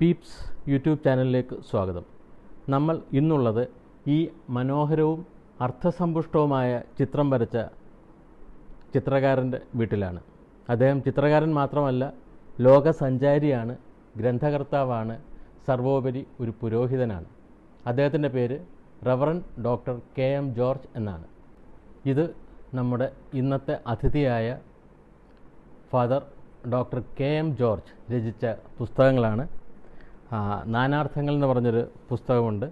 Pepys YouTube ചാനലിലേക്ക് സ്വാഗതം. നമ്മൾ ഇന്നുള്ളത് ഈ മനോഹരവും അർത്ഥസമ്പുഷ്ടവുമായ ചിത്രം വരച്ച ചിത്രകാരന്റെ വീട്ടിലാണ്. അദ്ദേഹം ചിത്രകാരൻ മാത്രമല്ല ലോകസഞ്ചാരിയാണ് ഗ്രന്ഥകർത്താവാണ് സർവോപരി ഒരു പുരോഹിതനാണ്. അദ്ദേഹത്തിന്റെ പേര് reverend doctor K M George എന്നാണ്. ഇത് നമ്മുടെ ഇന്നത്തെ അതിഥിയായ father doctor K M George രചിച്ച പുസ്തകങ്ങളാണ്. നാനാർത്ഥങ്ങൾ എന്ന് പറഞ്ഞൊരു പുസ്തകമുണ്ട്.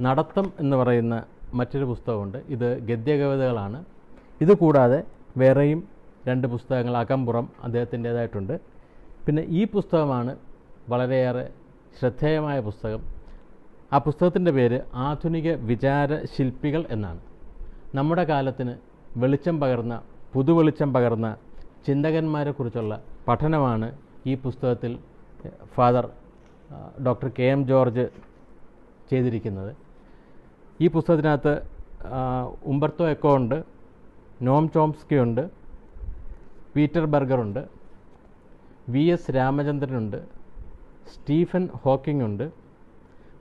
നടത്തം എന്ന് പറയുന്ന മറ്റൊരു പുസ്തകമുണ്ട്. ഇത് ഗദ്യകവിതകളാണ്. ഇത് കൂടാതെ വേറെയും രണ്ട് പുസ്തകങ്ങൾ അകമ്പുറം അദ്ദേഹത്തിന്റേതായിട്ടുണ്ട്. പിന്നെ ഈ പുസ്തകമാണ് വളരെയേറെ ശ്രദ്ധേയമായ പുസ്തകം. ആ പുസ്തകത്തിന്റെ പേര് ആധുനിക വിചാര ശില്പികൾ എന്നാണ്. നമ്മുടെ കാലത്തിന് വെളിച്ചം പകർന്ന പുതുവെളിച്ചം പകർന്ന ചിന്തകന്മാരെക്കുറിച്ചുള്ള പഠനമാണ് ഈ പുസ്തകത്തിൽ father doctor K M George ചെയ്തിരിക്കുന്നത്. ഈ പുസ്തകത്തിനകത്ത് ഉംബർത്തോ എക്കോ ഉണ്ട് നോം ചോംസ്കി ഉണ്ട് പീറ്റർ ബർഗറുണ്ട് വി എസ് രാമചന്ദ്രനുണ്ട് സ്റ്റീഫൻ ഹോക്കിംഗ് ഉണ്ട്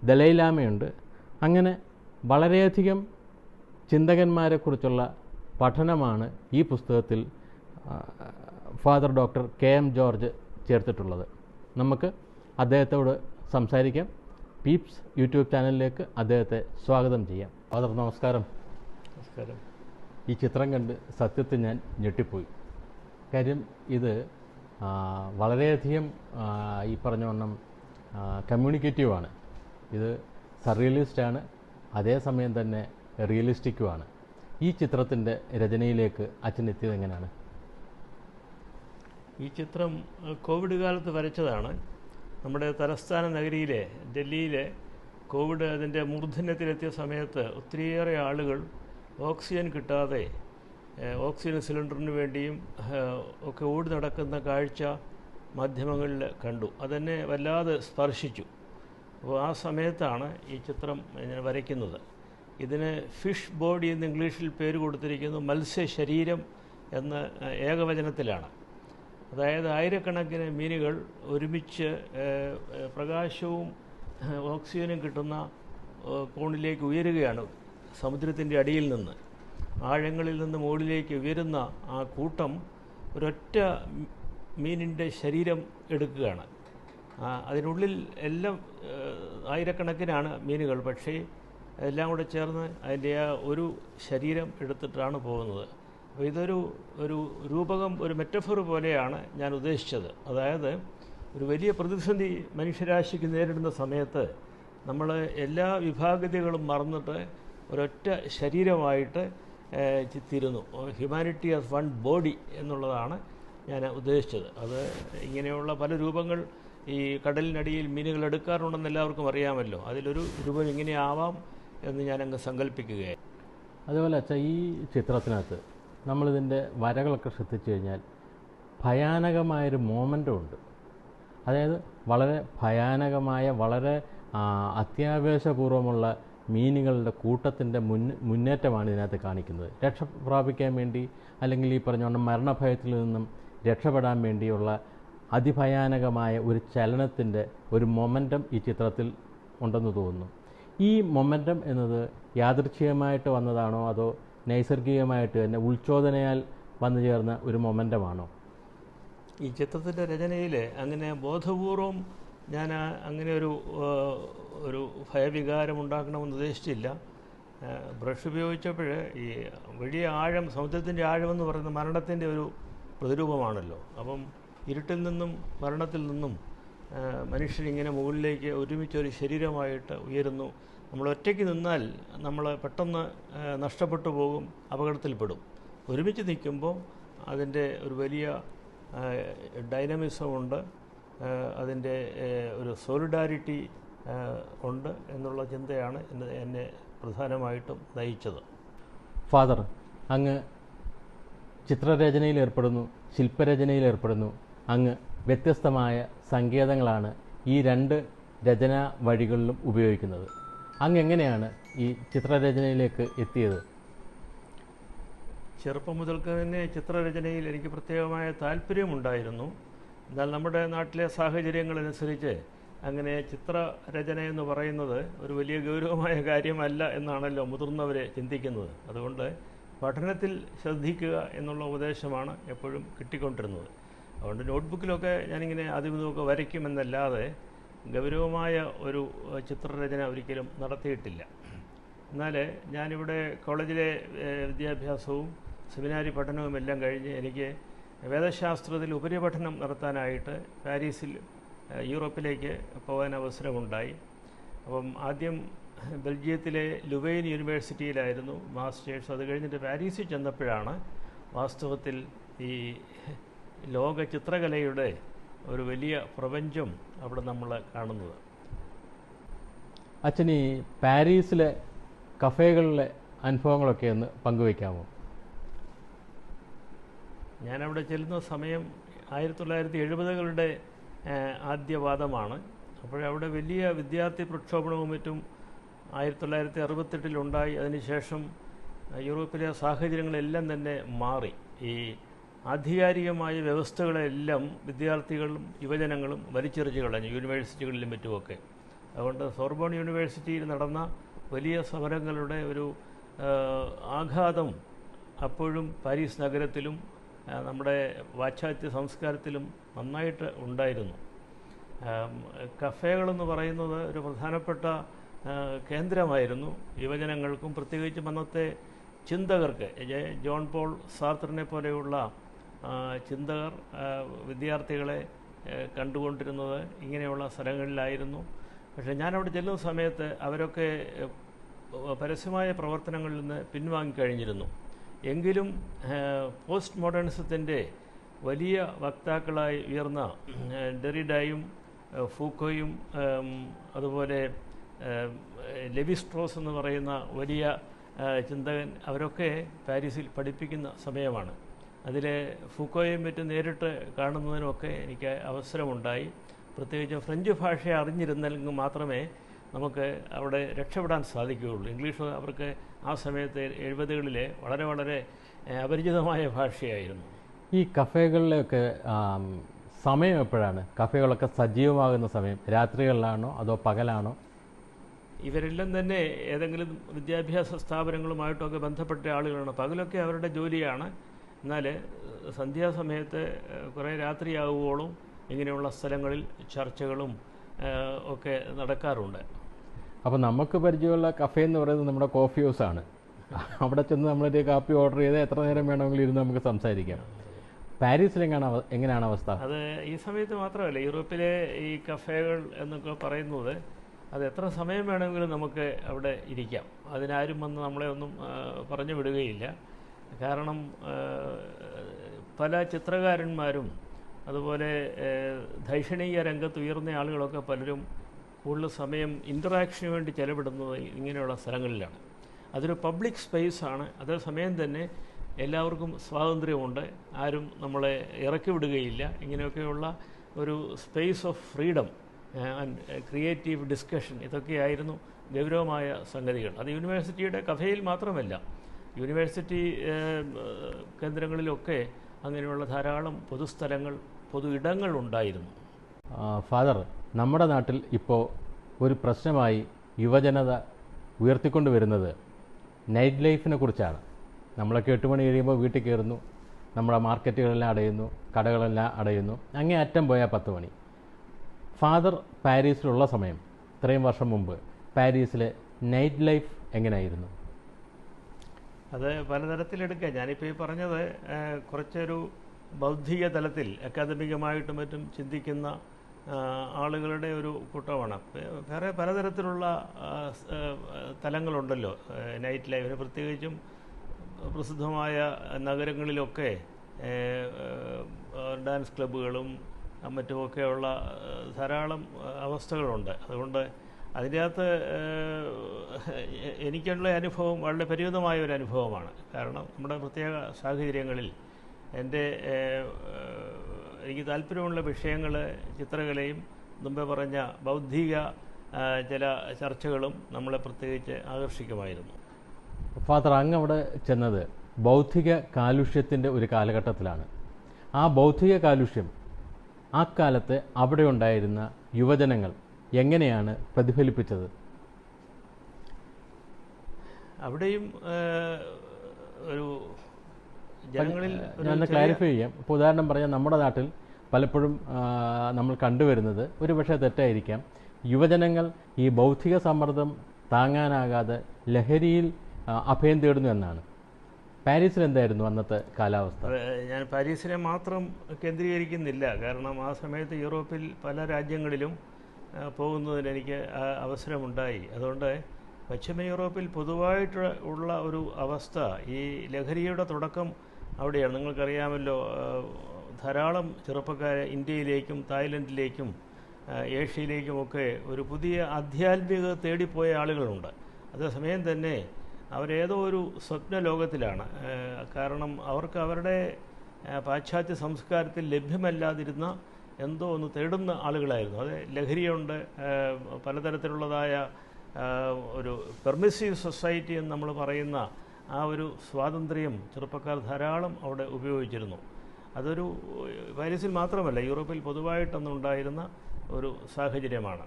ദലൈലാമയുണ്ട്. അങ്ങനെ വളരെയധികം ചിന്തകന്മാരെക്കുറിച്ചുള്ള പഠനമാണ് ഈ പുസ്തകത്തിൽ father doctor K M George ചേർത്തിട്ടുള്ളത്. നമുക്ക് അദ്ദേഹത്തോട് സംസാരിക്കാം. പീപ്സ് യൂട്യൂബ് ചാനലിലേക്ക് അദ്ദേഹത്തെ സ്വാഗതം ചെയ്യാം. ഫാദർ നമസ്കാരം. നമസ്കാരം. ഈ ചിത്രം കണ്ട് സത്യത്തിൽ ഞാൻ ഞെട്ടിപ്പോയി. കാര്യം ഇത് വളരെയധികം ഈ പറഞ്ഞ വണ്ണം കമ്മ്യൂണിക്കേറ്റീവാണ് ഇത് സറിയലിസ്റ്റാണ് അതേസമയം തന്നെ റിയലിസ്റ്റിക്കുമാണ് ഈ ചിത്രത്തിന്റെ രചനയിലേക്ക് അച്ഛൻ എത്തിയത് എങ്ങനെയാണ്? ഈ ചിത്രം കോവിഡ് കാലത്ത് വരച്ചതാണ്. നമ്മുടെ തലസ്ഥാന നഗരിയിലെ ഡൽഹിയിലെ കോവിഡ് അതിന്റെ മൂർധന്യത്തിലെത്തിയ സമയത്ത് ഒത്തിരിയേറെ ആളുകൾ ഓക്സിജൻ കിട്ടാതെ ഓക്സിജൻ സിലിണ്ടറിന് വേണ്ടിയും ഒക്കെ ഓടി നടക്കുന്ന കാഴ്ച മാധ്യമങ്ങളിൽ കണ്ടു. അതെന്നെ വല്ലാതെ സ്പർശിച്ചു. അപ്പോൾ ആ സമയത്താണ് ഈ ചിത്രം ഞാൻ വരയ്ക്കുന്നത്. ഇതിന് ഫിഷ് ബോഡി എന്ന് ഇംഗ്ലീഷിൽ പേര് കൊടുത്തിരിക്കുന്നു മത്സ്യ ശരീരം എന്ന ഏകവചനത്തിലാണ്. അതായത് ആയിരക്കണക്കിന് മീനുകൾ ഒരുമിച്ച് പ്രകാശവും ഓക്സിജനും കിട്ടുന്ന കോണിലേക്ക് ഉയരുകയാണ് സമുദ്രത്തിന്റെ അടിയിൽ നിന്ന്. ആഴങ്ങളിൽ നിന്ന് മുകളിലേക്ക് ഉയരുന്ന ആ കൂട്ടം ഒരൊറ്റ മീനിന്റെ ശരീരം എടുക്കുകയാണ്. അതിനുള്ളിൽ എല്ലാം ആയിരക്കണക്കിനാണ് മീനുകൾ. പക്ഷേ എല്ലാം കൂടെ ചേർന്ന് അതിന്റെ ആ ഒരു ശരീരം എടുത്തിട്ടാണ് പോകുന്നത്. ഇതൊരു ഒരു രൂപകം ഒരു മെറ്റഫർ പോലെയാണ് ഞാൻ ഉദ്ദേശിച്ചത്. അതായത് ഒരു വലിയ പ്രതിസന്ധി മനുഷ്യരാശിക്ക് നേരിടുന്ന സമയത്ത് നമ്മൾ എല്ലാ വിഭാഗതകളും മറന്നിട്ട് ഒരൊറ്റ ശരീരമായിട്ട് ചിത്തിരുന്നു. ഹ്യൂമാനിറ്റി ആസ് വൺ ബോഡി എന്നുള്ളതാണ് ഞാൻ ഉദ്ദേശിച്ചത്. അത് ഇങ്ങനെയുള്ള പല രൂപങ്ങൾ ഈ കടലിനടിയിൽ മീനുകൾ എടുക്കാറുണ്ടെന്ന് എല്ലാവർക്കും അറിയാമല്ലോ. അതിലൊരു രൂപം ഇങ്ങനെയാവാം എന്ന് ഞാനങ്ങ് സങ്കല്പിക്കുകയായി അതുപോലെ അച്ഛാ ഈ ചിത്രത്തിനകത്ത് നമ്മളിതിന്റെ വരകളൊക്കെ ശ്രദ്ധിച്ചു കഴിഞ്ഞാൽ ഭയാനകമായൊരു മോമെന്റും ഉണ്ട് അതായത് വളരെ ഭയാനകമായ വളരെ അത്യാവേശപൂർവമുള്ള മീനുകളുടെ കൂട്ടത്തിന്റെ മുൻ മുന്നേറ്റമാണ് ഇതിനകത്ത് കാണിക്കുന്നത്. രക്ഷ പ്രാപിക്കാൻ വേണ്ടി അല്ലെങ്കിൽ ഈ പറഞ്ഞോണം മരണഭയത്തിൽ നിന്നും രക്ഷപ്പെടാൻ വേണ്ടിയുള്ള അതിഭയാനകമായ ഒരു ചലനത്തിന്റെ ഒരു മൊമെന്റം ഈ ചിത്രത്തിൽ ഉണ്ടെന്ന് തോന്നുന്നു. ഈ മൊമെന്റം എന്നത് യാദൃച്ഛികമായിട്ട് വന്നതാണോ അതോ നൈസർഗികമായിട്ട് തന്നെ ഉൾച്ചോദനയാൽ വന്നു ചേർന്ന ഒരു മൊമെന്റമാണോ ഈ ചിത്രത്തിന്റെ രചനയിൽ അങ്ങനെ ബോധപൂർവം ഞാൻ അങ്ങനെ ഒരു ഒരു ഭയവികാരം ഉണ്ടാക്കണമെന്ന് ഉദ്ദേശിച്ചില്ല. ബ്രഷ് ഉപയോഗിച്ചപ്പോൾ ഈ വലിയ ആഴം സമുദ്രത്തിന്റെ ആഴമെന്ന് പറയുന്ന മരണത്തിന്റെ ഒരു പ്രതിരൂപമാണല്ലോ. അപ്പം ഇരുട്ടിൽ നിന്നും മരണത്തിൽ നിന്നും മനുഷ്യരിങ്ങനെ മുകളിലേക്ക് ഒരുമിച്ചൊരു ശരീരമായിട്ട് ഉയരുന്നു. നമ്മൾ ഒറ്റയ്ക്ക് നിന്നാൽ നമ്മൾ പെട്ടെന്ന് നഷ്ടപ്പെട്ടു പോകും അപകടത്തിൽപ്പെടും. ഒരുമിച്ച് നിൽക്കുമ്പോൾ അതിന്റെ ഒരു വലിയ ഡൈനമിസമുണ്ട് അതിന്റെ ഒരു സോളിഡാരിറ്റി ഉണ്ട് എന്നുള്ള ചിന്തയാണ് എന്നെ പ്രധാനമായിട്ടും നയിച്ചത്. ഫാദർ അങ്ങ് ചിത്രരചനയിൽ ഏർപ്പെടുന്നു ശില്പരചനയിൽ ഏർപ്പെടുന്നു. അങ്ങ് വ്യത്യസ്തമായ സങ്കേതങ്ങളാണ് ഈ രണ്ട് രചനാ വഴികളിലും ഉപയോഗിക്കുന്നത്. അങ്ങ് എങ്ങനെയാണ് ഈ ചിത്രരചനയിലേക്ക് എത്തിയത്? ചെറുപ്പം മുതൽക്ക് തന്നെ ചിത്രരചനയിൽ എനിക്ക് പ്രത്യേകമായ താല്പര്യമുണ്ടായിരുന്നു. എന്നാൽ നമ്മുടെ നാട്ടിലെ സാഹചര്യങ്ങളനുസരിച്ച് അങ്ങനെ ചിത്രരചന എന്ന് പറയുന്നത് ഒരു വലിയ ഗൗരവമായ കാര്യമല്ല എന്നാണല്ലോ മുതിർന്നവർ ചിന്തിക്കുന്നത്. അതുകൊണ്ട് പഠനത്തിൽ ശ്രദ്ധിക്കുക എന്നുള്ള ഉപദേശമാണ് എപ്പോഴും കിട്ടിക്കൊണ്ടിരുന്നത്. അതുകൊണ്ട് നോട്ട്ബുക്കിലൊക്കെ ഞാനിങ്ങനെ ആദ്യം ഇതുമൊക്കെ വരയ്ക്കുമെന്നല്ലാതെ ഗൗരവമായ ഒരു ചിത്രരചന ഒരിക്കലും നടത്തിയിട്ടില്ല. എന്നാൽ ഞാനിവിടെ കോളേജിലെ വിദ്യാഭ്യാസവും സെമിനാരി പഠനവും എല്ലാം കഴിഞ്ഞ് എനിക്ക് വേദശാസ്ത്രത്തിൽ ഉപരിപഠനം നടത്താനായിട്ട് പാരീസിൽ യൂറോപ്പിലേക്ക് പോകാൻ അവസരമുണ്ടായി. അപ്പം ആദ്യം ബെൽജിയത്തിലെ ലുവൈൻ യൂണിവേഴ്സിറ്റിയിലായിരുന്നു മാസ്റ്റേഴ്സ്. അത് കഴിഞ്ഞിട്ട് പാരീസിൽ ചെന്നപ്പോഴാണ് വാസ്തവത്തിൽ ഈ ലോക ചിത്രകലയുടെ ഒരു വലിയ പ്രപഞ്ചം അവിടെ നമ്മൾ കാണുന്നത്. അച്ഛൻ ഈ പാരീസിലെ കഫേകളിലെ അനുഭവങ്ങളൊക്കെ ഒന്ന് പങ്കുവയ്ക്കാമോ? ഞാനവിടെ ചെല്ലുന്ന സമയം ആയിരത്തി തൊള്ളായിരത്തി എഴുപതുകളുടെ ആദ്യവാദമാണ് അപ്പോഴവിടെ വലിയ വിദ്യാർത്ഥി പ്രക്ഷോഭണവും മറ്റും ആയിരത്തി തൊള്ളായിരത്തി അറുപത്തെട്ടിലുണ്ടായി അതിനുശേഷം യൂറോപ്പിലെ സാഹചര്യങ്ങളെല്ലാം തന്നെ മാറി. ഈ ആധികാരികമായ വ്യവസ്ഥകളെല്ലാം വിദ്യാർത്ഥികളും യുവജനങ്ങളും വലിച്ചെറിച്ച് കളഞ്ഞു യൂണിവേഴ്സിറ്റികളിലും മറ്റുമൊക്കെ. അതുകൊണ്ട് സോർബോൺ യൂണിവേഴ്സിറ്റിയിൽ നടന്ന വലിയ സമരങ്ങളുടെ ഒരു ആഘാതം അപ്പോഴും പാരീസ് നഗരത്തിലും നമ്മുടെ പാശ്ചാത്യ സംസ്കാരത്തിലും നന്നായിട്ട് ഉണ്ടായിരുന്നു. കഫേകളെന്ന് പറയുന്നത് ഒരു പ്രധാനപ്പെട്ട കേന്ദ്രമായിരുന്നു. യുവജനങ്ങൾക്കും പ്രത്യേകിച്ചും അന്നത്തെ ചിന്തകർക്ക് ജോൺ പോൾ സാർത്തറിനെ പോലെയുള്ള ചിന്തകർ വിദ്യാർത്ഥികളെ കണ്ടുകൊണ്ടിരുന്നത് ഇങ്ങനെയുള്ള സ്ഥലങ്ങളിലായിരുന്നു. പക്ഷേ ഞാനവിടെ ചെല്ലുന്ന സമയത്ത് അവരൊക്കെ പരസ്യമായ പ്രവർത്തനങ്ങളിൽ നിന്ന് പിൻവാങ്ങിക്കഴിഞ്ഞിരുന്നു എങ്കിലും പോസ്റ്റ് മോഡേണിസത്തിന്റെ വലിയ വക്താക്കളായി ഉയർന്ന ഡെറിഡയും ഫൂക്കോയും അതുപോലെ ലെവിസ്ട്രോസ് എന്ന് പറയുന്ന വലിയ ചിന്തകൻ അവരൊക്കെ പാരീസിൽ പഠിപ്പിക്കുന്ന സമയമാണ്. അതിൽ ഫുക്കോയും മറ്റും നേരിട്ട് കാണുന്നതിനുമൊക്കെ എനിക്ക് അവസരമുണ്ടായി. പ്രത്യേകിച്ച് ഫ്രഞ്ച് ഭാഷ അറിഞ്ഞിരുന്നെങ്കിൽ മാത്രമേ നമുക്ക് അവിടെ രക്ഷപ്പെടാൻ സാധിക്കുകയുള്ളൂ. ഇംഗ്ലീഷ് അവർക്ക് ആ സമയത്ത് എഴുപതുകളിലെ വളരെ വളരെ അപരിചിതമായ ഭാഷയായിരുന്നു. ഈ കഫേകളിലൊക്കെ സമയം എപ്പോഴാണ്? കഫേകളൊക്കെ സജീവമാകുന്ന സമയം? രാത്രികളിലാണോ അതോ പകലാണോ? ഇവരെല്ലാം തന്നെ ഏതെങ്കിലും വിദ്യാഭ്യാസ സ്ഥാപനങ്ങളുമായിട്ടൊക്കെ ബന്ധപ്പെട്ട ആളുകളാണ്. പകലൊക്കെ അവരുടെ ജോലിയാണ്. എന്നാൽ സന്ധ്യാസമയത്ത് കുറേ രാത്രിയാവുവോളം ഇങ്ങനെയുള്ള സ്ഥലങ്ങളിൽ ചർച്ചകളും ഒക്കെ നടക്കാറുണ്ട്. അപ്പോൾ നമുക്ക് പരിചയമുള്ള കഫേ എന്ന് പറയുന്നത് നമ്മുടെ കോഫി ഹൗസ് ആണ് അവിടെ ചെന്ന് നമ്മളൊരു കാപ്പി ഓർഡർ ചെയ്ത് എത്ര നേരം വേണമെങ്കിലും ഇരുന്ന് നമുക്ക് സംസാരിക്കാം. പാരീസിലെങ്ങാണ് എങ്ങനെയാണ് അവ- എങ്ങനെയാണ് അവസ്ഥ? അത് ഈ സമയത്ത് മാത്രമല്ല യൂറോപ്പിലെ ഈ കഫേകൾ എന്നൊക്കെ പറയുന്നത് അത് എത്ര സമയം വേണമെങ്കിലും നമുക്ക് അവിടെ ഇരിക്കാം. അതിനാരും വന്ന് നമ്മളെ ഒന്നും പറഞ്ഞു വിടുകയില്ല. കാരണം പല ചിത്രകാരന്മാരും അതുപോലെ ദൈക്ഷണീയ രംഗത്ത് ഉയർന്ന ആളുകളൊക്കെ പലരും കൂടുതൽ സമയം ഇന്ററാക്ഷന് വേണ്ടി ചെലവിടുന്നത് ഇങ്ങനെയുള്ള സ്ഥലങ്ങളിലാണ്. അതൊരു പബ്ലിക് സ്പേസാണ് അതേസമയം തന്നെ എല്ലാവർക്കും സ്വാതന്ത്ര്യമുണ്ട്. ആരും നമ്മളെ ഇറക്കി വിടുകയില്ല. ഇങ്ങനെയൊക്കെയുള്ള ഒരു space of freedom and creative discussion ഇതൊക്കെയായിരുന്നു ഗൗരവമായ സംഗതികൾ. അത് യൂണിവേഴ്സിറ്റിയുടെ കഥയിൽ മാത്രമല്ല. യൂണിവേഴ്സിറ്റി കേന്ദ്രങ്ങളിലൊക്കെ അങ്ങനെയുള്ള ധാരാളം പൊതുസ്ഥലങ്ങൾ പൊതു ഇടങ്ങൾ ഉണ്ടായിരുന്നു ഫാദർ നമ്മുടെ നാട്ടിൽ ഇപ്പോൾ ഒരു പ്രശ്നമായി യുവജനത ഉയർത്തിക്കൊണ്ടുവരുന്നത് നൈറ്റ് ലൈഫിനെ കുറിച്ചാണ്. നമ്മളൊക്കെ എട്ട് മണി കഴിയുമ്പോൾ വീട്ടിൽ കയറുന്നു നമ്മുടെ മാർക്കറ്റുകളെല്ലാം അടയുന്നു കടകളെല്ലാം അടയുന്നു അങ്ങേ അറ്റം പോയാൽ പത്ത് മണി. ഫാദർ പാരീസിലുള്ള സമയം ഇത്രയും വർഷം മുമ്പ് പാരീസിലെ നൈറ്റ് ലൈഫ് എങ്ങനെയായിരുന്നു? അത് പലതരത്തിലെടുക്കാം. ഞാനിപ്പോൾ ഈ പറഞ്ഞത് കുറച്ചൊരു ബൗദ്ധിക തലത്തിൽ അക്കാദമികമായിട്ടും മറ്റും ചിന്തിക്കുന്ന ആളുകളുടെ ഒരു കൂട്ടമാണ്. വേറെ പലതരത്തിലുള്ള തലങ്ങളുണ്ടല്ലോ. നൈറ്റ് ലൈഫിന് പ്രത്യേകിച്ചും പ്രസിദ്ധമായ നഗരങ്ങളിലൊക്കെ ഡാൻസ് ക്ലബ്ബുകളും മറ്റുമൊക്കെയുള്ള ധാരാളം അവസ്ഥകളുണ്ട്. അതുകൊണ്ട് അതിന്റെ അകത്ത് എനിക്കുള്ള അനുഭവം വളരെ പരിമിതമായ ഒരു അനുഭവമാണ്. കാരണം നമ്മുടെ പ്രത്യേക സാഹചര്യങ്ങളിൽ എന്റെ എനിക്ക് താല്പര്യമുള്ള വിഷയങ്ങൾ ചിത്രകലയും മുമ്പേ പറഞ്ഞ ബൗദ്ധിക ചില ചർച്ചകളും നമ്മളെ പ്രത്യേകിച്ച് ആകർഷിക്കുമായിരുന്നു. ഫാദർ അങ്ങ് അവിടെ ചെന്നത് ബൗദ്ധിക കാലുഷ്യത്തിന്റെ ഒരു കാലഘട്ടത്തിലാണ്. ആ ബൗദ്ധിക കാലുഷ്യം ആ കാലത്ത് അവിടെ ഉണ്ടായിരുന്ന യുവജനങ്ങൾ എങ്ങനെയാണ് പ്രതിഫലിപ്പിച്ചത്? അവിടെയും ഒരു ജനങ്ങളിൽ ഞാൻ ക്ലാരിഫൈ ചെയ്യാം. ഇപ്പോൾ ഉദാഹരണം പറഞ്ഞാൽ നമ്മുടെ നാട്ടിൽ പലപ്പോഴും നമ്മൾ കണ്ടുവരുന്നത് ഒരു പക്ഷേ തെറ്റായിരിക്കാം. യുവജനങ്ങൾ ഈ ബൗദ്ധിക സമ്മർദ്ദം താങ്ങാനാകാതെ ലഹരിയിൽ അഭയം തേടുന്നു എന്നാണ്. പാരീസിൽ എന്തായിരുന്നു അന്നത്തെ കാലാവസ്ഥ? ഞാൻ പാരീസിനെ മാത്രം കേന്ദ്രീകരിക്കുന്നില്ല. കാരണം ആ സമയത്ത് യൂറോപ്പിൽ പല രാജ്യങ്ങളിലും പോകുന്നതിന് എനിക്ക് അവസരമുണ്ടായി. അതുകൊണ്ട് പശ്ചിമ യൂറോപ്പിൽ പൊതുവായിട്ട് ഉള്ള ഒരു അവസ്ഥ ഈ ലഹരിയുടെ തുടക്കം അവിടെയാണ്. നിങ്ങൾക്കറിയാമല്ലോ ധാരാളം ചെറുപ്പക്കാർ ഇന്ത്യയിലേക്കും തായ്ലൻഡിലേക്കും ഏഷ്യയിലേക്കും ഏഷ്യയിലേക്കുമൊക്കെ ഒരു പുതിയ ആധ്യാത്മികത തേടിപ്പോയ ആളുകളുണ്ട്. അതേസമയം തന്നെ അവരേതോ ഒരു സ്വപ്ന ലോകത്തിലാണ്. കാരണം അവർക്ക് അവരുടെ പാശ്ചാത്യ സംസ്കാരത്തിൽ ലഭ്യമല്ലാതിരുന്ന എന്തോ ഒന്ന് തേടുന്ന ആളുകളായിരുന്നു. അത് ലഹരിയുണ്ട് പലതരത്തിലുള്ളതായ ഒരു പെർമിസീവ് സൊസൈറ്റി എന്ന് നമ്മൾ പറയുന്ന ആ ഒരു സ്വാതന്ത്ര്യം ചെറുപ്പക്കാർ ധാരാളം അവിടെ ഉപയോഗിച്ചിരുന്നു. അതൊരു പാരീസിൽ മാത്രമല്ല യൂറോപ്പിൽ പൊതുവായിട്ടൊന്നുണ്ടായിരുന്ന ഒരു സാഹചര്യമാണ്.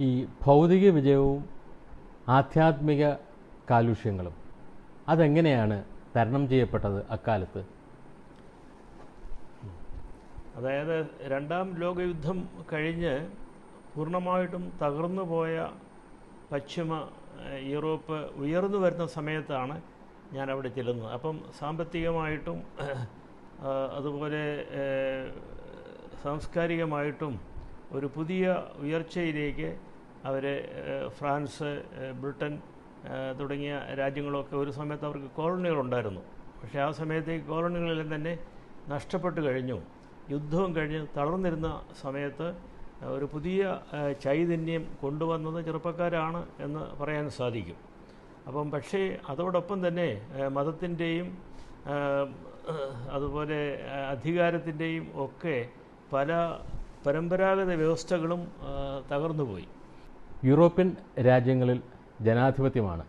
ഈ ഭൗതിക വിജയവും ആധ്യാത്മിക കാലുഷ്യങ്ങളും അതെങ്ങനെയാണ് തരണം ചെയ്യപ്പെട്ടത് അക്കാലത്ത്? അതായത് രണ്ടാം ലോകയുദ്ധം കഴിഞ്ഞ് പൂർണമായിട്ടും തകർന്നു പോയ പശ്ചിമ യൂറോപ്പ് ഉയർന്നു വരുന്ന സമയത്താണ് ഞാൻ അവിടെ ചെല്ലുന്നത്. അപ്പം സാമ്പത്തികമായിട്ടും അതുപോലെ സാംസ്കാരികമായിട്ടും ഒരു പുതിയ ഉയർച്ചയിലേക്ക് അവർ ഫ്രാൻസ് ബ്രിട്ടൻ തുടങ്ങിയ രാജ്യങ്ങളൊക്കെ ഒരു സമയത്ത് അവർക്ക് കോളനികളുണ്ടായിരുന്നു പക്ഷേ ആ സമയത്ത് ഈ കോളനികളെല്ലാം തന്നെ നഷ്ടപ്പെട്ടു കഴിഞ്ഞു. യുദ്ധവും കഴിഞ്ഞ് തളർന്നിരുന്ന സമയത്ത് ഒരു പുതിയ ചൈതന്യം കൊണ്ടുവന്നത് ചെറുപ്പക്കാരാണ് എന്ന് പറയാൻ സാധിക്കും. അപ്പം പക്ഷേ അതോടൊപ്പം തന്നെ മതത്തിന്റെയും അതുപോലെ അധികാരത്തിന്റെയും ഒക്കെ പല പരമ്പരാഗത വ്യവസ്ഥകളും തകർന്നുപോയി. യൂറോപ്യൻ രാജ്യങ്ങളിൽ ജനാധിപത്യമാണ്.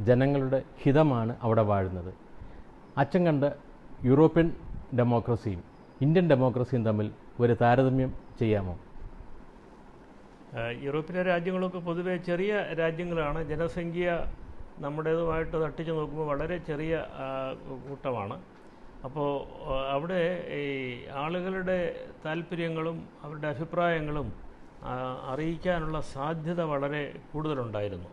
ജനങ്ങളുടെ ഹിതമാണ് അവിടെ വാഴുന്നത്. അച്ഛൻ കണ്ട യൂറോപ്യൻ ഡെമോക്രസിയും ഇന്ത്യൻ ഡെമോക്രസിയും തമ്മിൽ ഒരു താരതമ്യം ചെയ്യാമോ? യൂറോപ്പിലെ രാജ്യങ്ങളൊക്കെ പൊതുവേ ചെറിയ രാജ്യങ്ങളാണ്. ജനസംഖ്യ നമ്മുടേതുമായിട്ട് തട്ടിച്ച് നോക്കുമ്പോൾ വളരെ ചെറിയ കൂട്ടമാണ്. അപ്പോൾ അവിടെ ഈ ആളുകളുടെ താല്പര്യങ്ങളും അവരുടെ അഭിപ്രായങ്ങളും അറിയിക്കാനുള്ള സാധ്യത വളരെ കൂടുതലുണ്ടായിരുന്നു.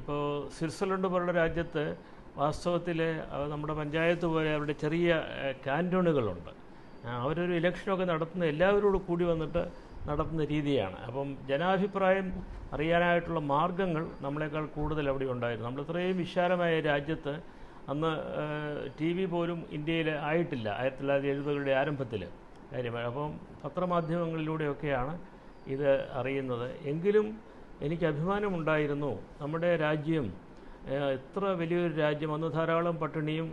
ഇപ്പോൾ സ്വിറ്റ്സർലൻഡ് പോലുള്ള രാജ്യത്ത് വാസ്തവത്തിൽ നമ്മുടെ പഞ്ചായത്ത് പോലെ അവരുടെ ചെറിയ കാന്റോണുകളുണ്ട് അവരൊരു ഇലക്ഷനൊക്കെ നടത്തുന്ന എല്ലാവരോടും കൂടി വന്നിട്ട് നടത്തുന്ന രീതിയാണ്. അപ്പം ജനാഭിപ്രായം അറിയാനായിട്ടുള്ള മാർഗങ്ങൾ നമ്മളെക്കാൾ കൂടുതൽ അവിടെ ഉണ്ടായിരുന്നു. നമ്മൾ ഇത്രയും വിശാലമായ രാജ്യത്ത് അന്ന് ടി വി പോലും ഇന്ത്യയിൽ ആയിട്ടില്ല. ആയിരത്തി തൊള്ളായിരത്തി എഴുപതുകളുടെ ആരംഭത്തിൽ കാര്യമായി അപ്പം പത്രമാധ്യമങ്ങളിലൂടെയൊക്കെയാണ് ഇത് അറിയുന്നത്. എങ്കിലും എനിക്ക് അഭിമാനമുണ്ടായിരുന്നു നമ്മുടെ രാജ്യം ഇത്ര വലിയൊരു രാജ്യം അന്ന് ധാരാളം പട്ടിണിയും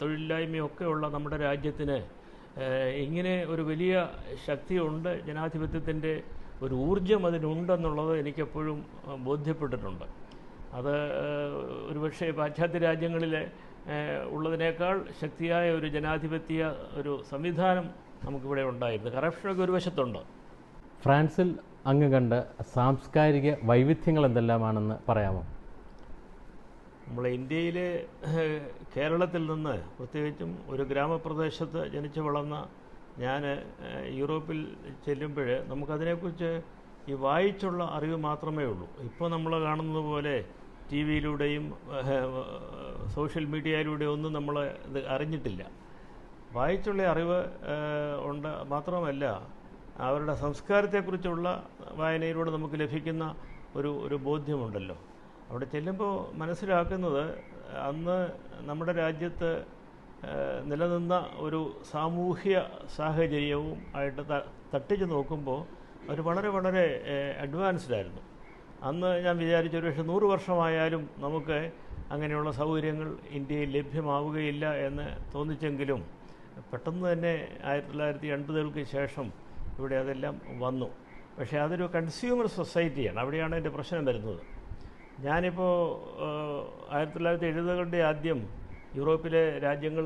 തൊഴിലില്ലായ്മയും ഒക്കെയുള്ള നമ്മുടെ രാജ്യത്തിന് ഇങ്ങനെ ഒരു വലിയ ശക്തിയുണ്ട് ജനാധിപത്യത്തിന്റെ ഒരു ഊർജം അതിനുണ്ടെന്നുള്ളത് എനിക്കെപ്പോഴും ബോധ്യപ്പെട്ടിട്ടുണ്ട്. അത് ഒരുപക്ഷെ പാശ്ചാത്യ രാജ്യങ്ങളിൽ ഉള്ളതിനേക്കാൾ ശക്തിയായ ഒരു ജനാധിപത്യ ഒരു സംവിധാനം നമുക്കിവിടെ ഉണ്ടായിരുന്നു. കറപ്ഷനൊക്കെ ഒരു വശത്തുണ്ട്. ഫ്രാൻസിൽ അങ്ങ് കണ്ട് സാംസ്കാരിക വൈവിധ്യങ്ങൾ എന്തെല്ലാമാണെന്ന് പറയാമോ? നമ്മളെ ഇന്ത്യയിലെ കേരളത്തിൽ നിന്ന് പ്രത്യേകിച്ചും ഒരു ഗ്രാമപ്രദേശത്ത് ജനിച്ചു വളർന്ന ഞാൻ യൂറോപ്പിൽ ചെല്ലുമ്പോൾ നമുക്കതിനെക്കുറിച്ച് ഈ വായിച്ചുള്ള അറിവ് മാത്രമേ ഉള്ളൂ. ഇപ്പോൾ നമ്മൾ കാണുന്നത് പോലെ ടി വിയിലൂടെയും സോഷ്യൽ മീഡിയയിലൂടെയും ഒന്നും നമ്മൾ ഇത് അറിഞ്ഞിട്ടില്ല. വായിച്ചുള്ള അറിവ് ഉണ്ട് മാത്രമല്ല അവരുടെ സംസ്കാരത്തെക്കുറിച്ചുള്ള വായനയിലൂടെ നമുക്ക് ലഭിക്കുന്ന ഒരു ഒരു ബോധ്യമുണ്ടല്ലോ. അവിടെ ചെല്ലുമ്പോൾ മനസ്സിലാക്കുന്നത് അന്ന് നമ്മുടെ രാജ്യത്ത് നിലനിന്ന ഒരു സാമൂഹ്യ സാഹചര്യവും ആയിട്ട് തട്ടിച്ച് നോക്കുമ്പോൾ അവർ വളരെ വളരെ അഡ്വാൻസ്ഡ് ആയിരുന്നു. അന്ന് ഞാൻ വിചാരിച്ചു ഒരു പക്ഷേ നൂറ് വർഷമായാലും നമുക്ക് അങ്ങനെയുള്ള സൗകര്യങ്ങൾ ഇന്ത്യയിൽ ലഭ്യമാവുകയില്ല എന്ന് തോന്നിച്ചെങ്കിലും പെട്ടെന്ന് തന്നെ ആയിരത്തി തൊള്ളായിരത്തി എൺപതുകൾക്ക് ശേഷം ഇവിടെ അതെല്ലാം വന്നു. പക്ഷേ അതൊരു കൺസ്യൂമർ സൊസൈറ്റിയാണ് അവിടെയാണ് എന്റെ പ്രശ്നം വരുന്നത്. ഞാനിപ്പോൾ ആയിരത്തി തൊള്ളായിരത്തി എഴുപതുകളുടെ ആദ്യം യൂറോപ്പിലെ രാജ്യങ്ങൾ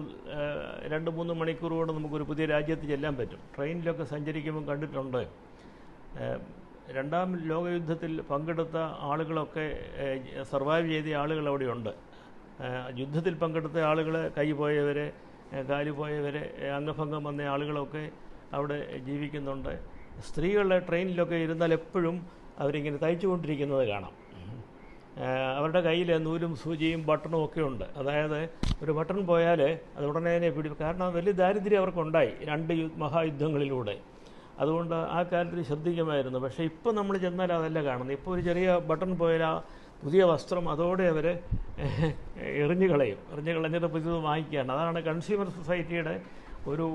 രണ്ട് മൂന്ന് മണിക്കൂർ കൊണ്ട് നമുക്കൊരു പുതിയ രാജ്യത്ത് ചെല്ലാൻ പറ്റും. ട്രെയിനിലൊക്കെ സഞ്ചരിക്കുമ്പോൾ കണ്ടിട്ടുണ്ട്. രണ്ടാം ലോകയുദ്ധത്തിൽ പങ്കെടുത്ത ആളുകളൊക്കെ സർവൈവ് ചെയ്ത ആളുകൾ അവിടെയുണ്ട്. യുദ്ധത്തിൽ പങ്കെടുത്ത ആളുകൾ കൈ പോയവരെ കാൽ പോയവരെ അംഗഭംഗം വന്ന ആളുകളൊക്കെ അവിടെ ജീവിക്കുന്നുണ്ട്. സ്ത്രീകളുടെ ട്രെയിനിലൊക്കെ ഇരുന്നാൽ എപ്പോഴും അവരിങ്ങനെ തയ്ച്ചുകൊണ്ടിരിക്കുന്നത് കാണാം. അവരുടെ കയ്യിൽ നൂലും സൂചിയും ബട്ടണും ഒക്കെ ഉണ്ട്. അതായത് ഒരു ബട്ടൺ പോയാൽ അത് ഉടനെ തന്നെ പിടി കാരണം വലിയ ദാരിദ്ര്യം അവർക്കുണ്ടായി രണ്ട് മഹായുദ്ധങ്ങളിലൂടെ. അതുകൊണ്ട് ആ കാര്യത്തിൽ ശ്രദ്ധിക്കുമായിരുന്നു. പക്ഷേ ഇപ്പോൾ നമ്മൾ ചെന്നാൽ അതല്ല കാണുന്നത്. ഇപ്പോൾ ഒരു ചെറിയ ബട്ടൺ പോയാൽ ആ പുതിയ വസ്ത്രം അതോടെ അവർ എറിഞ്ഞു കളയും. എറിഞ്ഞു കളഞ്ഞിട്ട് പുതിയത് വാങ്ങിക്കുകയാണ്. അതാണ് കൺസ്യൂമർ സൊസൈറ്റിയുടെ ഒരു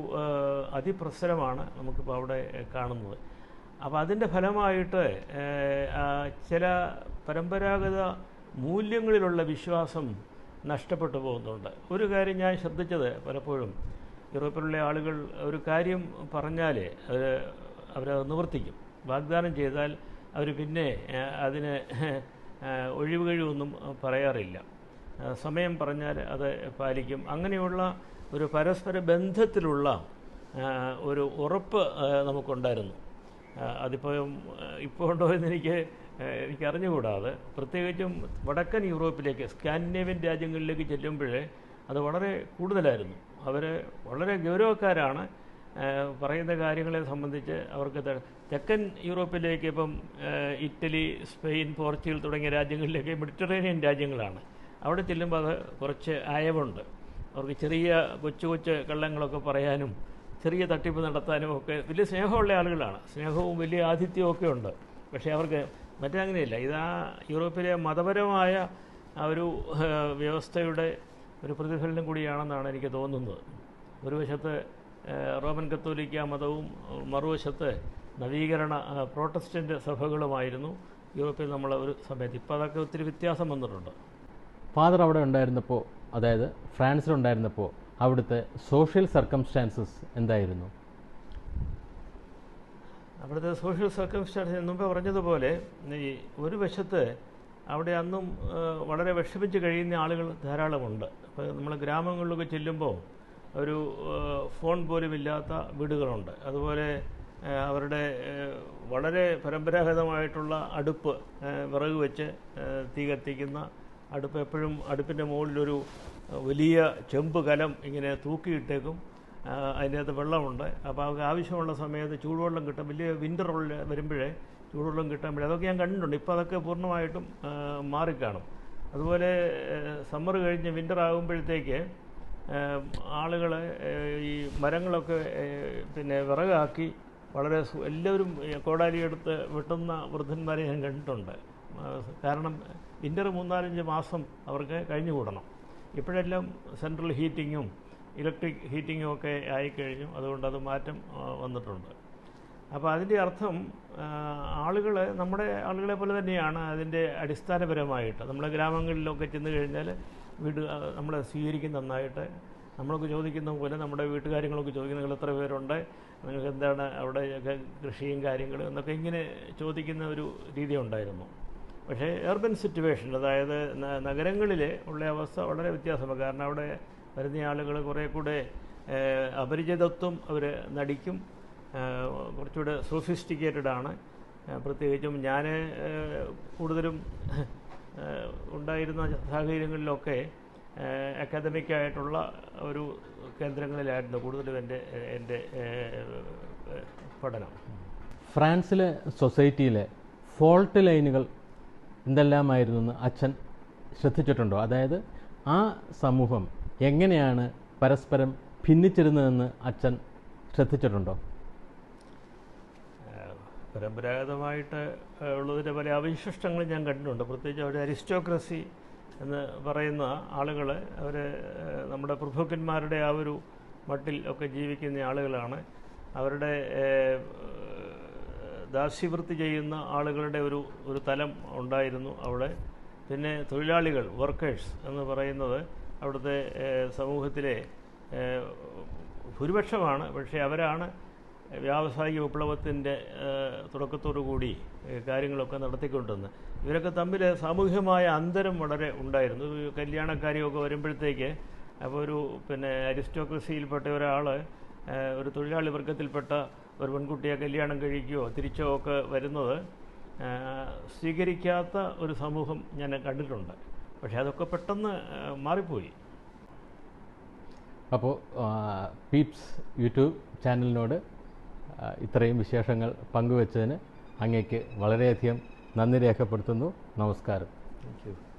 അതിപ്രസരമാണ് നമുക്കിപ്പോൾ അവിടെ കാണുന്നത്. അപ്പോൾ അതിന്റെ ഫലമായിട്ട് ചില പരമ്പരാഗത മൂല്യങ്ങളിലുള്ള വിശ്വാസം നഷ്ടപ്പെട്ടു പോകുന്നുണ്ട്. ഒരു കാര്യം ഞാൻ ശ്രദ്ധിച്ചത് പലപ്പോഴും. യൂറോപ്പിലുള്ള ആളുകൾ ഒരു കാര്യം പറഞ്ഞാൽ അവർ അവരത് നിവർത്തിക്കും. വാഗ്ദാനം ചെയ്താൽ അവർ പിന്നെ അതിന് ഒഴിവുകഴിവൊന്നും ഒഴിവ് കഴിവൊന്നും പറയാറില്ല സമയം പറഞ്ഞാൽ അത് പാലിക്കും. അങ്ങനെയുള്ള ഒരു പരസ്പര ബന്ധത്തിലുള്ള ഒരു ഉറപ്പ് നമുക്കുണ്ടായിരുന്നു. അതിപ്പോൾ ഇപ്പോൾ ഉണ്ടോ എന്ന് എനിക്ക് ഏഹ്, എനിക്ക് അറിഞ്ഞുകൂടാതെ. പ്രത്യേകിച്ചും വടക്കൻ യൂറോപ്പിലേക്ക് സ്കാൻഡിനേവ്യൻ രാജ്യങ്ങളിലേക്ക് ചെല്ലുമ്പോഴേ അത് വളരെ കൂടുതലായിരുന്നു. അവർ വളരെ ഗൗരവക്കാരാണ്. പറയുന്ന കാര്യങ്ങളെ സംബന്ധിച്ച് അവർക്ക് തെക്കൻ യൂറോപ്പിലേക്ക് ഇപ്പം ഇറ്റലി സ്പെയിൻ പോർച്ചുഗൽ തുടങ്ങിയ രാജ്യങ്ങളിലേക്ക് മെഡിറ്ററേനിയൻ രാജ്യങ്ങളാണ്. അവിടെ ചെല്ലുമ്പോൾ അത് കുറച്ച് അയവുണ്ട്. അവർക്ക് ചെറിയ കൊച്ചു കൊച്ചു കള്ളങ്ങളൊക്കെ പറയാനും ചെറിയ തട്ടിപ്പ് നടത്താനും ഒക്കെ വലിയ സ്നേഹമുള്ള ആളുകളാണ്. സ്നേഹവും വലിയ ആതിഥ്യവും ഒക്കെ ഉണ്ട്. പക്ഷേ അവർക്ക് മറ്റേ അങ്ങനെയല്ല. ഇതാ യൂറോപ്പിലെ മതപരമായ ഒരു വ്യവസ്ഥയുടെ ഒരു പ്രതിഫലനം കൂടിയാണെന്നാണ് എനിക്ക് തോന്നുന്നത്. ഒരു വശത്ത് റോമൻ കത്തോലിക്ക മതവും മറുവശത്ത് നവീകരണ പ്രോട്ടസ്റ്റന്റ് സഭകളുമായിരുന്നു യൂറോപ്പിൽ നമ്മൾ ഒരു സമയത്ത്. ഇപ്പോൾ അതൊക്കെ ഒത്തിരി വ്യത്യാസം വന്നിട്ടുണ്ട്. ഫാദർ അവിടെ ഉണ്ടായിരുന്നപ്പോൾ അതായത് ഫ്രാൻസിലുണ്ടായിരുന്നപ്പോൾ അവിടുത്തെ സോഷ്യൽ സർക്കംസ്റ്റാൻസസ് എന്തായിരുന്നു? അവിടുത്തെ സോഷ്യൽ സർക്കംസ്റ്റാൻസ് മുമ്പേ പറഞ്ഞതുപോലെ ഈ ഒരു വശത്ത് അവിടെ അന്നും വളരെ വിഷമിച്ച് കഴിയുന്ന ആളുകൾ ധാരാളമുണ്ട്. അപ്പോൾ നമ്മൾ ഗ്രാമങ്ങളിലൊക്കെ ചെല്ലുമ്പോൾ ഒരു ഫോൺ പോലും ഇല്ലാത്ത വീടുകളുണ്ട്. അതുപോലെ അവരുടെ വളരെ പരമ്പരാഗതമായിട്ടുള്ള അടുപ്പ് വിറക് വെച്ച് തീ കത്തിക്കുന്ന അടുപ്പ് എപ്പോഴും അടുപ്പിന്റെ മുകളിലൊരു വലിയ ചെമ്പ് കലം ഇങ്ങനെ തൂക്കിയിട്ടേക്കും. അതിനകത്ത് വെള്ളമുണ്ട്. അപ്പോൾ അവർക്ക് ആവശ്യമുള്ള സമയത്ത് ചൂടുവെള്ളം കിട്ടും. വലിയ വിന്റർ വരുമ്പോഴേ ചൂടുവെള്ളം കിട്ടുമ്പോഴേ അതൊക്കെ ഞാൻ കണ്ടിട്ടുണ്ട്. ഇപ്പോൾ അതൊക്കെ പൂർണമായിട്ടും മാറിക്കാണും. അതുപോലെ സമ്മർ കഴിഞ്ഞ് വിന്റർ ആകുമ്പോഴത്തേക്ക് ആളുകൾ ഈ മരങ്ങളൊക്കെ പിന്നെ വിറകാക്കി വളരെ എല്ലാവരും കോടാലി എടുത്ത് വെട്ടുന്ന വൃദ്ധന്മാരെ ഞാൻ കണ്ടിട്ടുണ്ട്. കാരണം വിന്റർ മൂന്നാലഞ്ച് മാസം അവർക്ക് കഴിഞ്ഞുകൂടണം. ഇപ്പോഴെല്ലാം സെൻട്രൽ ഹീറ്റിങ്ങും ഇലക്ട്രിക് ഹീറ്റിങ്ങും ഒക്കെ ആയിക്കഴിഞ്ഞു. അതുകൊണ്ട് അത് മാറ്റം വന്നിട്ടുണ്ട്. അപ്പോൾ അതിന്റെ അർത്ഥം ആളുകൾ നമ്മുടെ ആളുകളെ പോലെ തന്നെയാണ് അതിന്റെ അടിസ്ഥാനപരമായിട്ട്. നമ്മുടെ ഗ്രാമങ്ങളിലൊക്കെ ചെന്ന് കഴിഞ്ഞാൽ വീട് നമ്മളെ സ്വീകരിക്കും നന്നായിട്ട്. നമ്മളൊക്കെ ചോദിക്കുന്ന പോലെ നമ്മുടെ വീട്ടുകാര്യങ്ങളൊക്കെ ചോദിക്കുന്ന നിങ്ങൾ എത്ര പേരുണ്ട് നിങ്ങൾക്ക് എന്താണ് അവിടെ കൃഷിയും കാര്യങ്ങളും എന്നൊക്കെ ഇങ്ങനെ ചോദിക്കുന്ന ഒരു രീതി ഉണ്ടായിരുന്നു. പക്ഷേ എർബൻ സിറ്റുവേഷൻ അതായത് നഗരങ്ങളിൽ ഉള്ള അവസ്ഥ വളരെ വ്യത്യാസമാണ്. കാരണം അവിടെ വരുന്ന ആളുകൾ കുറേ കൂടെ അപരിചിതത്വം അവർ നടിക്കും. കുറച്ചുകൂടെ സോഫിസ്റ്റിക്കേറ്റഡ് ആണ്. പ്രത്യേകിച്ചും ഞാൻ കൂടുതലും ഉണ്ടായിരുന്ന സാഹചര്യങ്ങളിലൊക്കെ അക്കാദമിക്കായിട്ടുള്ള ഒരു കേന്ദ്രങ്ങളിലായിരുന്നു കൂടുതലും എന്റെ എന്റെ പഠനം. ഫ്രാൻസിലെ സൊസൈറ്റിയിലെ ഫോൾട്ട് ലൈനുകൾ എന്തെല്ലാമായിരുന്നു അച്ഛൻ ശ്രദ്ധിച്ചിട്ടുണ്ടോ? അതായത് ആ സമൂഹം എങ്ങനെയാണ് പരസ്പരം ഭിന്നിച്ചിരുന്നതെന്ന് അച്ഛൻ ശ്രദ്ധിച്ചിട്ടുണ്ടോ? പരമ്പരാഗതമായിട്ട് ഉള്ളതിന്റെ പല അവശിഷ്ടങ്ങളും ഞാൻ കണ്ടിട്ടുണ്ട്. പ്രത്യേകിച്ച് അവിടെ അരിസ്റ്റോക്രസി എന്ന് പറയുന്ന ആളുകൾ അവർ നമ്മുടെ പ്രഭുക്കന്മാരുടെ ആ ഒരു മട്ടിൽ ഒക്കെ ജീവിക്കുന്ന ആളുകളാണ്. അവരുടെ ദാസ്യവൃത്തി ചെയ്യുന്ന ആളുകളുടെ ഒരു ഒരു തലം ഉണ്ടായിരുന്നു അവിടെ. പിന്നെ തൊഴിലാളികൾ വർക്കേഴ്സ് എന്ന് പറയുന്നത് അവിടുത്തെ സമൂഹത്തിലെ ഭൂരിപക്ഷമാണ്. പക്ഷേ അവരാണ് വ്യാവസായിക വിപ്ലവത്തിന്റെ കൂടി കാര്യങ്ങളൊക്കെ നടത്തിക്കൊണ്ടുവന്ന് ഇവരൊക്കെ തമ്മിൽ സാമൂഹികമായ അന്തരം വളരെ ഉണ്ടായിരുന്നു. കല്യാണക്കാരിയൊക്കെ വരുമ്പോഴത്തേക്ക് അപ്പോൾ ഒരു പിന്നെ അരിസ്റ്റോക്രസിയിൽപ്പെട്ട ഒരാൾ ഒരു തൊഴിലാളി വർഗത്തിൽപ്പെട്ട ഒരു പെൺകുട്ടിയെ കല്യാണം കഴിക്കുകയോ തിരിച്ചോ ഒക്കെ വരുന്നത് സ്വീകരിക്കാത്ത ഒരു സമൂഹം ഞാൻ കണ്ടിട്ടുണ്ട്. പക്ഷേ അതൊക്കെ പെട്ടെന്ന് മാറിപ്പോയി. അപ്പോൾ പീപ്സ് യൂട്യൂബ് ചാനലിനോട് ഇത്രയും വിശേഷങ്ങൾ പങ്കുവച്ചതിന് അങ്ങേക്ക് വളരെയധികം നന്ദി രേഖപ്പെടുത്തുന്നു. നമസ്കാരം. താങ്ക്